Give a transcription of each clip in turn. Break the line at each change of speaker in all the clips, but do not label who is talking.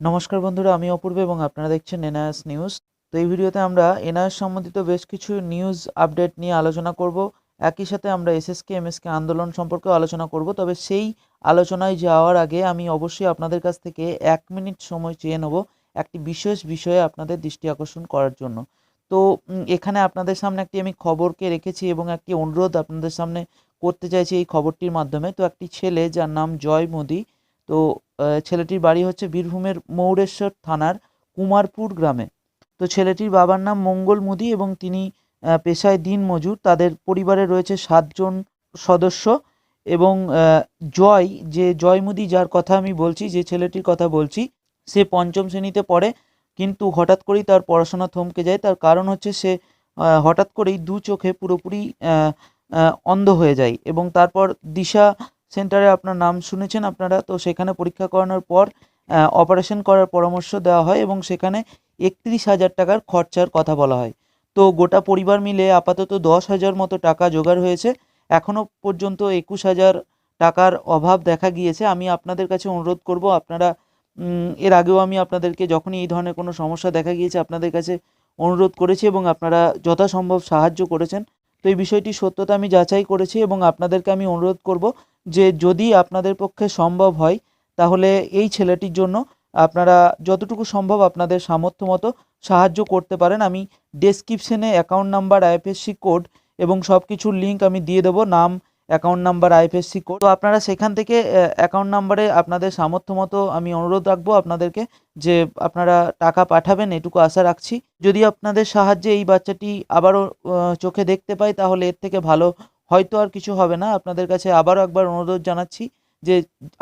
নমস্কার বন্ধুরা, আমি অপূর্ব এবং আপনারা দেখছেন এনআইএস নিউজ। তো এই ভিডিওতে আমরা এনআইএস সম্বন্ধিত বেশ কিছু নিউজ আপডেট নিয়ে আলোচনা করব। একই সাথে আমরা এসএসকে, এমএসকে আন্দোলন সম্পর্কেও আলোচনা করব। তবে সেই আলোচনায় যাওয়ার আগে আমি অবশ্যই আপনাদের কাছ থেকে এক মিনিট সময় চেয়ে নেব একটি বিশেষ বিষয়ে আপনাদের দৃষ্টি আকর্ষণ করার জন্য। তো এখানে আপনাদের সামনে একটি আমি খবরকে রেখেছি এবং একটি অনুরোধ আপনাদের সামনে করতে চাইছি এই খবরটির মাধ্যমে। তো একটি ছেলে যার নাম জয় মোদি। তো ছেলেটির বাড়ি হচ্ছে বীরভূমের মৌরেশ্বর থানার কুমারপুর গ্রামে। তো ছেলেটির বাবার নাম মঙ্গল মুদি এবং তিনি পেশায় দিন মজুর। তাদের পরিবারে রয়েছে সাতজন সদস্য এবং জয়, যে জয় মুদি যার কথা আমি বলছি, যে ছেলেটির কথা বলছি, সে পঞ্চম শ্রেণীতে পড়ে। কিন্তু হঠাৎ করেই তার পড়াশোনা থমকে যায়। তার কারণ হচ্ছে সে হঠাৎ করেই দু চোখে পুরোপুরি অন্ধ হয়ে যায় এবং তারপর দিশা সেন্টারে আপনার নাম শুনেছেন আপনারা, তো সেখানে পরীক্ষা করানোর পর অপারেশন করার পরামর্শ দেওয়া হয় এবং সেখানে একত্রিশ হাজার টাকার খরচার কথা বলা হয়। তো গোটা পরিবার মিলে আপাতত দশ হাজার মতো টাকা জোগাড় হয়েছে। এখনও পর্যন্ত একুশ হাজার টাকার অভাব দেখা গিয়েছে। আমি আপনাদের কাছে অনুরোধ করব, আপনারা এর আগেও আমি আপনাদেরকে যখনই এই ধরনের কোনো সমস্যা দেখা গিয়েছে, আপনাদের কাছে অনুরোধ করেছি এবং আপনারা যথাসম্ভব সাহায্য করেছেন। তো এই বিষয়টি সত্যতা আমি যাচাই করেছি এবং আপনাদেরকে আমি অনুরোধ করব যে যদি আপনাদের পক্ষে সম্ভব হয়, তাহলে এই ছেলেটির জন্য আপনারা যতটুকু সম্ভব আপনাদের সামর্থ্য মতো সাহায্য করতে পারেন। আমি ডেসক্রিপশনে অ্যাকাউন্ট নাম্বার, আইএফএসসি কোড এবং সব কিছুর লিঙ্ক আমি দিয়ে দেবো, নাম, অ্যাকাউন্ট নাম্বার, আইএফএসসি কোড। তো আপনারা সেখান থেকে অ্যাকাউন্ট নাম্বারে আপনাদের সামর্থ্য মতো আমি অনুরোধ রাখব আপনাদেরকে যে আপনারা টাকা পাঠাবেন, এটুকু আশা রাখছি। যদি আপনাদের সাহায্যে এই বাচ্চাটি আবারও চোখে দেখতে পাই তাহলে এর থেকে ভালো হয়তো আর কিছু হবে না। আপনাদের কাছে আবারও একবার অনুরোধ জানাচ্ছি যে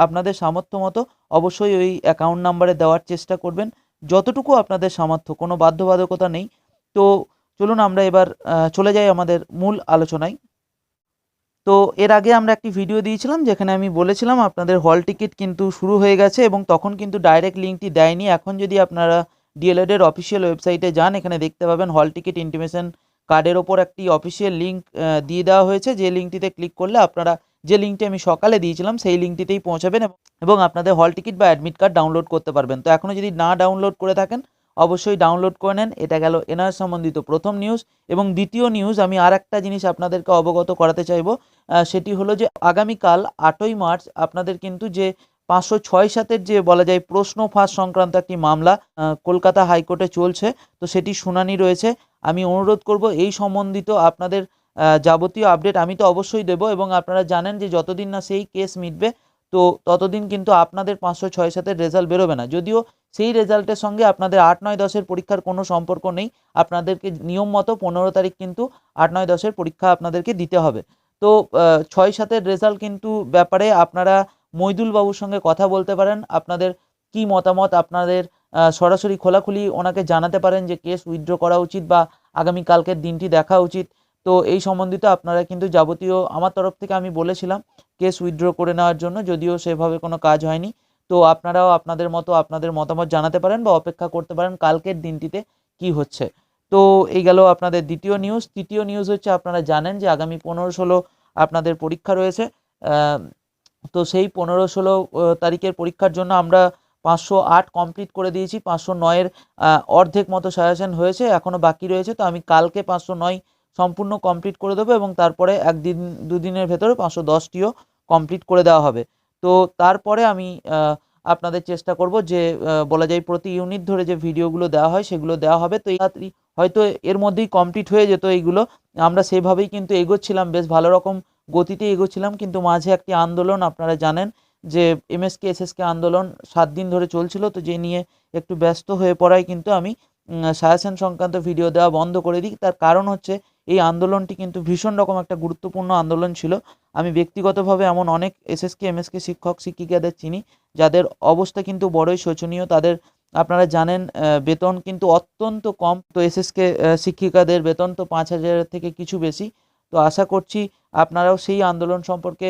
আপনাদের সামর্থ্য মতো অবশ্যই ওই অ্যাকাউন্ট নাম্বারে দেওয়ার চেষ্টা করবেন। যতটুকু আপনাদের সামর্থ্য, কোনো বাধ্যবাধকতা নেই। তো চলুন আমরা এবার চলে যাই আমাদের মূল আলোচনায়। তো এর আগে আমরা একটি ভিডিও দিয়েছিলাম যেখানে আমি বলেছিলাম আপনাদের হল টিকিট কিন্তু শুরু হয়ে গেছে এবং তখন কিন্তু ডাইরেক্ট লিঙ্কটি দেয়নি। এখন যদি আপনারা ডিএলএডের অফিসিয়াল ওয়েবসাইটে যান, এখানে দেখতে পাবেন হল টিকিট ইন্টিমেশন কার্ডের ওপর একটি অফিসিয়াল লিঙ্ক দিয়ে দেওয়া হয়েছে। যে লিঙ্কটিতে ক্লিক করলে আপনারা যে লিঙ্কটি আমি সকালে দিয়েছিলাম, সেই লিঙ্কটিতেই পৌঁছাবেন এবং- আপনাদের হল টিকিট বা অ্যাডমিট কার্ড ডাউনলোড করতে পারবেন। তো এখনও যদি না ডাউনলোড করে থাকেন, অবশ্যই ডাউনলোড করে নেন। এটা গেল এনআর সম্বন্ধিত প্রথম নিউজ এবং দ্বিতীয় নিউজ আমি আর একটা জিনিস আপনাদেরকে অবগত করাতে চাইব। সেটি হলো যে আগামীকাল আটই মার্চ আপনাদের কিন্তু যে পাঁচশো ছয় সাতের যে বলা যায় প্রশ্ন ফাঁস সংক্রান্ত একটি মামলা কলকাতা হাইকোর্টে চলছে। তো সেটি শুনানি রয়েছে। আমি অনুরোধ করব এই সম্বন্ধিত আপনাদের যাবতীয় আপডেট আমি তো অবশ্যই দেব এবং আপনারা জানেন যে যতদিন না সেই কেস মিটবে, তো ততদিন কিন্তু আপনাদের পাঁচশো ছয় সাতের রেজাল্ট বেরোবে না। যদিও সেই রেজাল্টের সঙ্গে আপনাদের আট নয় দশের পরীক্ষার কোনো সম্পর্ক নেই, আপনাদেরকে নিয়ম মতো পনেরো তারিখ কিন্তু আট নয় দশের পরীক্ষা আপনাদেরকে দিতে হবে। তো ছয় সাতের রেজাল্ট কিন্তু ব্যাপারে আপনারা মইদুল বাবুর সঙ্গে কথা বলতে পারেন, আপনাদের কি মতামত, আপনাদের সরাসরি খোলাখুলি ওনাকে জানাতে পারেন যে কেস উইথড্র করা উচিত বা আগামী কালকের দিনটি দেখা উচিত। তো এই সম্বন্ধিত আপনারা কিন্তু যাবতীয় আমার তরফ থেকে আমি বলেছিলাম কেস উইথড্র করে নেওয়ার জন্য, যদিও সেভাবে কোনো কাজ হয়নি। তো আপনারাও আপনাদের মতো আপনাদের মতামত জানাতে পারেন বা অপেক্ষা করতে পারেন কালকের দিনটিতে কি হচ্ছে। তো এই গেল আপনাদের দ্বিতীয় নিউজ তৃতীয় নিউজ হচ্ছে আপনারা জানেন যে আগামী পনেরো ষোলো আপনাদের পরীক্ষা রয়েছে। তো সেই পনেরো ষোলো তারিখের পরীক্ষার জন্য আমরা পাঁচশো আট কমপ্লিট করে দিয়েছি, পাঁচশো নয়ের অর্ধেক মতো সাজেশন হয়েছে এখনও বাকি রয়েছে, তো আমি কালকে পাঁচশো নয় সম্পূর্ণ কমপ্লিট করে দেবো এবং তারপরে একদিন, দুদিনের ভেতরে পাঁচশো দশটিও কমপ্লিট করে দেওয়া হবে। তো তারপরে আমি আপনাদের চেষ্টা করব যে বলা যায় প্রতি ইউনিট ধরে যে ভিডিওগুলো দেওয়া হয় সেগুলো দেওয়া হবে, তো এই হয়তো এর মধ্যেই কমপ্লিট হয়ে যেত এইগুলো। আমরা সেভাবেই কিন্তু এগোচ্ছিলাম, বেশ ভালো রকম গতিতে এগোচ্ছিলাম, কিন্তু মাঝে একটি আন্দোলন, আপনারা জানেন যে এমএসকে এসএসকে আন্দোলন সাত দিন ধরে চলছিল, তো যে নিয়ে একটু ব্যস্ত হয়ে পড়ায় কিন্তু আমি সায়াসেন সংক্রান্ত ভিডিও দেওয়া বন্ধ করে দিই। তার কারণ হচ্ছে, এই আন্দোলনটি কিন্তু ভীষণ রকম একটা গুরুত্বপূর্ণ আন্দোলন ছিল। আমি ব্যক্তিগতভাবে এমন অনেক এসএসকে এমএসকে শিক্ষক, শিক্ষিকাদের চিনি, যাদের অবস্থা কিন্তু বড়ই শোচনীয়। তাদের, আপনারা জানেন বেতন কিন্তু অত্যন্ত কম। তো এসএসকে শিক্ষিকাদের বেতন তো পাঁচ হাজারের থেকে কিছু বেশি। তো আশা করছি, আপনারাও সেই আন্দোলন সম্পর্কে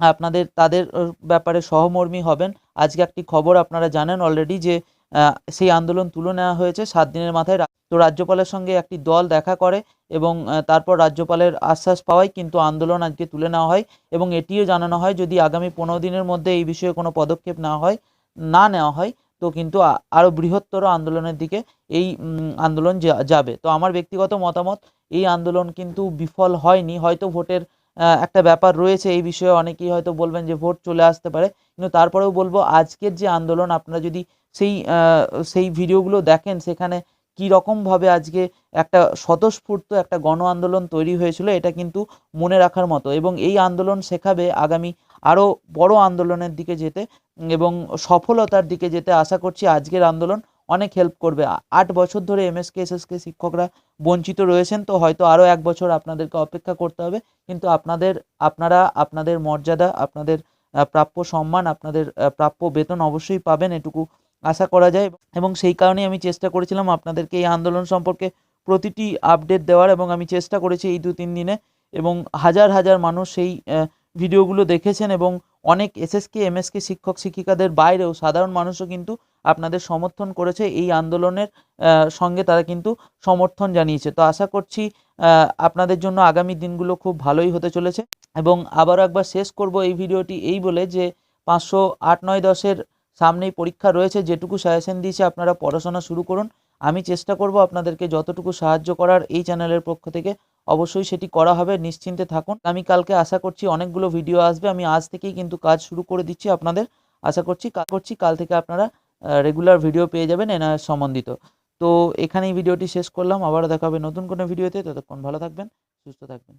আপনাদের, তাদের ব্যাপারে সহমর্মী হবেন। আজকে একটি খবর আপনারা জানেন অলরেডি যে সেই আন্দোলন তুলে নেওয়া হয়েছে সাত দিনের মাথায়। তো রাজ্যপালের সঙ্গে একটি দল দেখা করে এবং তারপর রাজ্যপালের আশ্বাস পাওয়ায় কিন্তু আন্দোলন আজকে তুলে নেওয়া হয় এবং এটিও জানানো হয় যদি আগামী পনেরো দিনের মধ্যে এই বিষয়ে কোনো পদক্ষেপ না হয়, না নেওয়া হয়, তো কিন্তু আরও বৃহত্তর আন্দোলনের দিকে এই আন্দোলন যাবে। তো আমার ব্যক্তিগত মতামত, এই আন্দোলন কিন্তু বিফল হয়নি। হয়তো ভোটের একটা ব্যাপার রয়েছে, এই বিষয়ে অনেকেই হয়তো বলবেন যে ভোট চলে আসতে পারে। কিন্তু তারপরেও বলব, আজকের যে আন্দোলন, আপনারা যদি সেই সেই ভিডিওগুলো দেখেন, সেখানে কি রকম ভাবে আজকে একটা স্বতঃস্ফূর্ত একটা গণ আন্দোলন তৈরি হয়েছিল, এটা কিন্তু মনে রাখার মতো। এবং এই আন্দোলন শেখাবে আগামী আরও বড় আন্দোলনের দিকে যেতে এবং সফলতার দিকে যেতে আশা করছি আজকের আন্দোলন অনেক হেল্প করবে। আট বছর ধরে এমএসকে এসএসকে শিক্ষকরা বঞ্চিত রয়েছেন, তো হয়তো আরও এক বছর আপনাদেরকে অপেক্ষা করতে হবে। কিন্তু আপনাদের, আপনারা, আপনাদের মর্যাদা, আপনাদের প্রাপ্য সম্মান, আপনাদের প্রাপ্য বেতন অবশ্যই পাবেন, এটুকু আশা করা যায়। এবং সেই কারণেই আমি চেষ্টা করেছিলাম আপনাদেরকে এই আন্দোলন সম্পর্কে প্রতিটি আপডেট দেওয়ার এবং আমি চেষ্টা করেছি এই দু তিন দিনে। এবং হাজার হাজার মানুষ সেই ভিডিওগুলো দেখেছেন এবং অনেক এসএসকে এমএসকে শিক্ষক শিক্ষিকাদের বাইরেও সাধারণ মানুষও কিন্তু আপনাদের সমর্থন করেছে এই আন্দোলনের সঙ্গে তারা কিন্তু সমর্থন জানিয়েছে। তো আশা করছি আপনাদের জন্য আগামী দিনগুলো খুব ভালোই হতে চলেছে এবং আবারও একবার শেষ করব এই ভিডিওটি এই বলে যে পাঁচশো আট নয় দশের সামনেই পরীক্ষা রয়েছে। যেটুকু সাজেশন দিয়েছে আপনারা পড়াশোনা শুরু করুন। আমি চেষ্টা করব আপনাদেরকে যতটুকু সাহায্য করার এই চ্যানেলের পক্ষ থেকে অবশ্যই সেটি করা হবে, নিশ্চিন্তে থাকুন। আমি কালকে আশা করছি অনেকগুলো ভিডিও আসবে। আমি আজ থেকেই কিন্তু কাজ শুরু করে দিচ্ছি আপনাদের। আশা করছি কাজ করছি, কাল থেকে আপনারা রেগুলার ভিডিও পেয়ে যাবেন এনআইএস সম্বন্ধিত। তো এখানেই ভিডিওটি শেষ করলাম। আবারও দেখা হবে নতুন কোনো ভিডিওতে ততক্ষণ ভালো থাকবেন, সুস্থ থাকবেন।